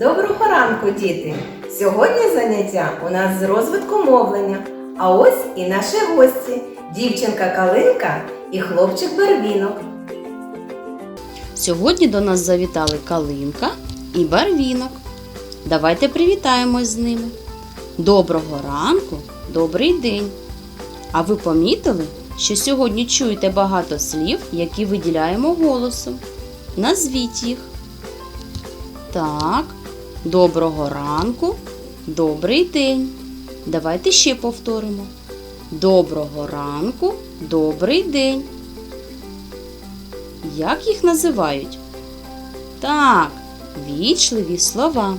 Доброго ранку, діти! Сьогодні заняття у нас з розвитку мовлення. А ось і наші гості дівчинка Калинка і хлопчик Бервінок. Сьогодні до нас завітали Калинка і Барвінок. Давайте привітаємось з ними. Доброго ранку, добрий день. А ви помітили, що сьогодні чуєте багато слів, які виділяємо голосом? Назвіть їх. Так, доброго ранку, добрий день. Давайте ще повторимо. Доброго ранку, добрий день. Як їх називають? Так, вічливі слова.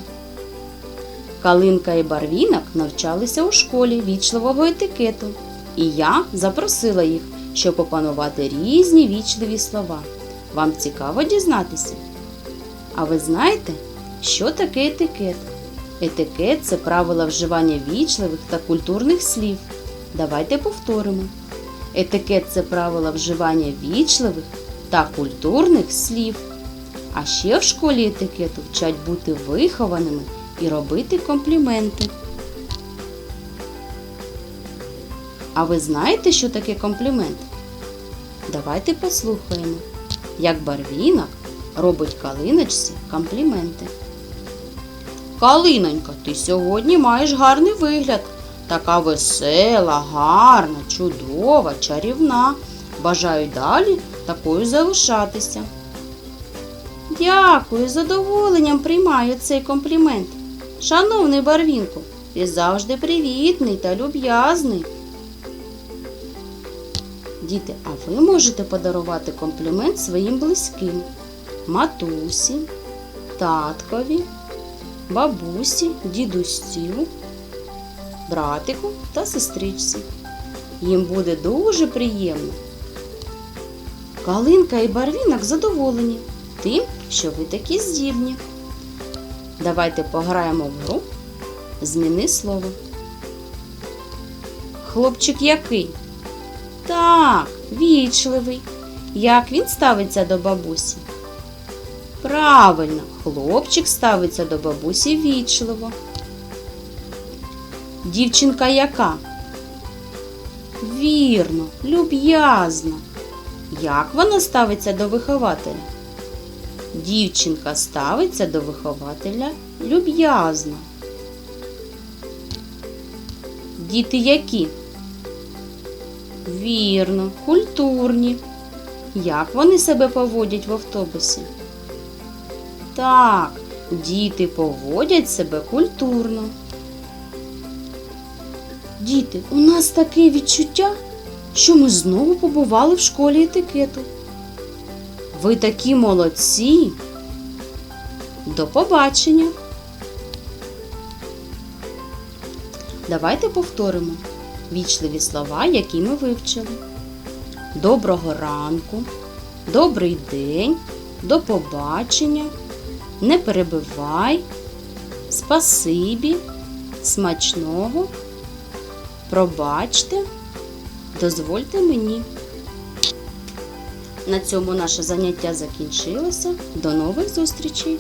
Калинка і Барвінок навчалися у школі вічливого етикету, і я запросила їх, щоб опанувати різні вічливі слова. Вам цікаво дізнатися? А ви знаєте, що таке етикет? Етикет це правила вживання вічливих та культурних слів. Давайте повторимо. Етикет це правила вживання вічливих та культурних слів. А ще в школі етикету вчать бути вихованими і робити компліменти. А ви знаєте, що таке комплімент? Давайте послухаємо, як барвінок робить калиночці компліменти. Калинонька, ти сьогодні маєш гарний вигляд. Така весела, гарна, чудова, чарівна. Бажаю далі такою залишатися. Дякую, задоволенням приймаю цей комплімент. Шановний Барвінку, ти завжди привітний та люб'язний. Діти, а ви можете подарувати комплімент своїм близьким, матусі, таткові, бабусі, дідусю, братику та сестричці. Їм буде дуже приємно. Калинка і барвінок задоволені тим, що ви такі здібні. Давайте пограємо в гру. Зміни слово. Хлопчик який? Так, вічливий. Як він ставиться до бабусі? Правильно, хлопчик ставиться до бабусі вічливо. Дівчинка яка? Вірно, люб'язна. Як вона ставиться до вихователя? Дівчинка ставиться до вихователя люб'язно. Діти які? Вірно, культурні. Як вони себе поводять в автобусі? Так, діти поводять себе культурно. Діти, у нас таке відчуття, що ми знову побували в школі етикету. Ви такі молодці. До побачення. Давайте повторимо вічливі слова, які ми вивчили. Доброго ранку, добрий день, до побачення, не перебивай, спасибі, смачного, пробачте, дозвольте мені. На цьому наше заняття закінчилося. До нових зустрічей!